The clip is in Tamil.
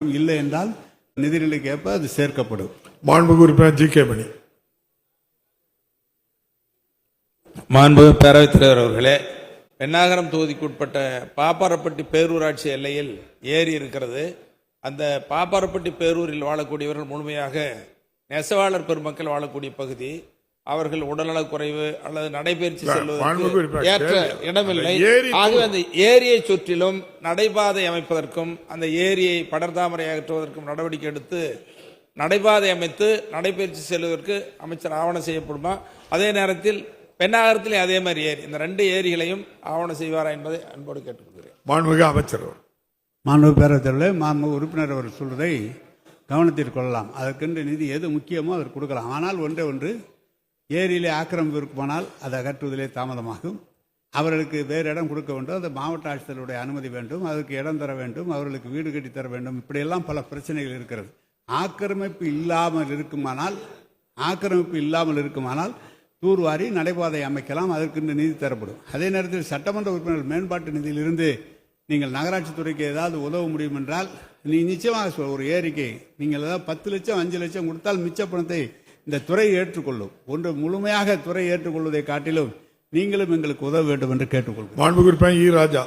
இல்லை என்றால் நிதிநிலைக்கு ஏற்ப அது சேர்க்கப்படும். மாண்புமிகு உறுப்பினர் ஜி கே மணி. மாண்புமிகு பேரவைத் தலைவர் அவர்களே பெண்ணாகரம் தொகுதிக்குட்பட்ட பாப்பாரப்பட்டி பேரூராட்சி எல்லையில் ஏரி இருக்கிறது. அந்த பாப்பாரப்பட்டி பேரூரில் வாழக்கூடியவர்கள் முழுமையாக நெசவாளர் பெருமக்கள் வாழக்கூடிய பகுதி. அவர்கள் உடல்நலக் குறைவு அல்லது நடைபயிற்சி செல்வதற்கு ஏற்ற. இடமில்லை. ஆகவே அந்த ஏரியை சுற்றிலும் நடைபாதை அமைப்பதற்கும் அந்த ஏரியை படர்தாமரை அகற்றுவதற்கும் நடவடிக்கை எடுத்து நடைபாதை அமைத்து நடைபயிற்சி செல்வதற்கு அமைச்சர் ஆவணம் செய்யப்படுமா? அதே நேரத்தில் பெண்ணாகரத்திலே அதே மாதிரி ஏரி. இந்த ரெண்டு ஏரிகளையும் ஆவணம் செய்வாரா என்பதை அன்போடு கேட்டுக்கொள்கிறேன். மாண்புமிகு அமைச்சர் அவர்கள். மாண்பு பேரவைத்தலைவர் மாண்பு உறுப்பினர் அவர் சொல்வதை கவனத்தில் கொள்ளலாம். அதற்கென்று நிதி எது முக்கியமோ அதற்கு கொடுக்கலாம். ஆனால் ஒன்றே ஒன்று ஏரியிலே ஆக்கிரமிப்பு இருக்குமானால் அதை அகற்றுவதிலே தாமதமாகும். அவர்களுக்கு வேறு இடம் கொடுக்க வேண்டும். அது மாவட்ட ஆட்சித்தருடைய அனுமதி வேண்டும். அதற்கு இடம் தர வேண்டும். அவர்களுக்கு வீடு கட்டி தர வேண்டும். இப்படியெல்லாம் பல பிரச்சனைகள் இருக்கிறது. ஆக்கிரமிப்பு இல்லாமல் இருக்குமானால் ஆக்கிரமிப்பு இல்லாமல் இருக்குமானால் தூர்வாரி நடைபாதை அமைக்கலாம். அதற்கு இந்த நிதி தரப்படும். அதே நேரத்தில் சட்டமன்ற உறுப்பினர் மேம்பாட்டு நிதியிலிருந்து நீங்கள் நகராட்சி துறைக்கு ஏதாவது உதவ முடியும் என்றால் நீ நிச்சயமாக சொல் ஒரு ஏரிக்கை. நீங்கள் ஏதாவது பத்து லட்சம் அஞ்சு லட்சம் கொடுத்தால் மிச்ச பணத்தை இந்த துறை ஏற்றுக்கொள்ளும். ஒன்று முழுமையாக துறை ஏற்றுக்கொள்வதை காட்டிலும் நீங்களும் எங்களுக்கு உதவ வேண்டும் என்று கேட்டுக்கொள்வோம் மாண்புமிகு உறுப்பினர் ராஜா.